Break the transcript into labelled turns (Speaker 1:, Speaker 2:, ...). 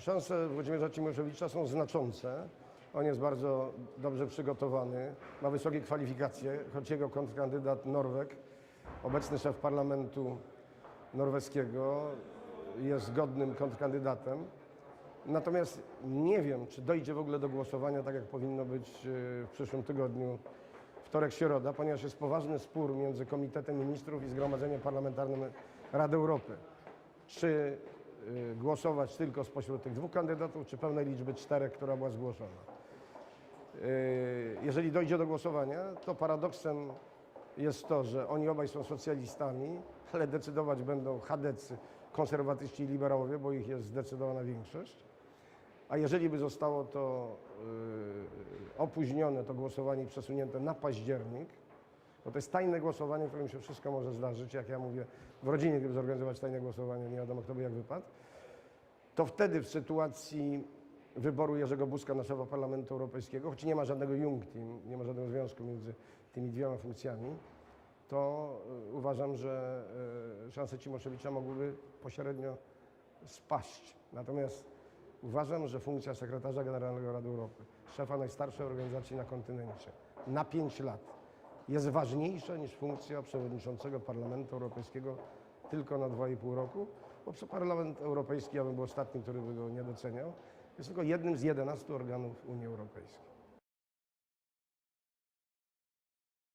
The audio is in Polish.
Speaker 1: Szanse Włodzimierza Cimoszewicza są znaczące. On jest bardzo dobrze przygotowany, ma wysokie kwalifikacje, choć jego kontrkandydat Norweg, obecny szef parlamentu norweskiego, jest godnym kontrkandydatem. Natomiast nie wiem, czy dojdzie w ogóle do głosowania, tak jak powinno być yy, w przyszłym tygodniu, wtorek, środa, ponieważ jest poważny spór między Komitetem Ministrów i Zgromadzeniem Parlamentarnym Rady Europy. Czy głosować tylko spośród tych dwóch kandydatów, czy pełnej liczby czterech, która była zgłoszona. Y, Jeżeli dojdzie do głosowania, to paradoksem jest to, że oni obaj są socjalistami, ale decydować będą chadecy, konserwatyści i liberałowie, bo ich jest zdecydowana większość. A jeżeli by zostało to y, opóźnione, to głosowanie przesunięte na październik, bo to jest tajne głosowanie, w którym się wszystko może zdarzyć. Jak ja mówię, w rodzinie, gdyby zorganizować tajne głosowanie, nie wiadomo kto by jak wypadł, to wtedy w sytuacji wyboru Jerzego Buzka na szefa Parlamentu Europejskiego, choć nie ma żadnego junktim, nie ma żadnego związku między tymi dwiema funkcjami, to y, uważam, że y, szanse Cimoszewicza mogłyby pośrednio spaść. Natomiast uważam, że funkcja sekretarza generalnego Rady Europy, szefa najstarszej organizacji na kontynencie, na pięć lat jest ważniejsza niż funkcja przewodniczącego Parlamentu Europejskiego tylko na 2,5 roku, bo Parlament Europejski, ja bym był ostatnim, który by go nie doceniał, jest tylko jednym z 11 organów Unii Europejskiej.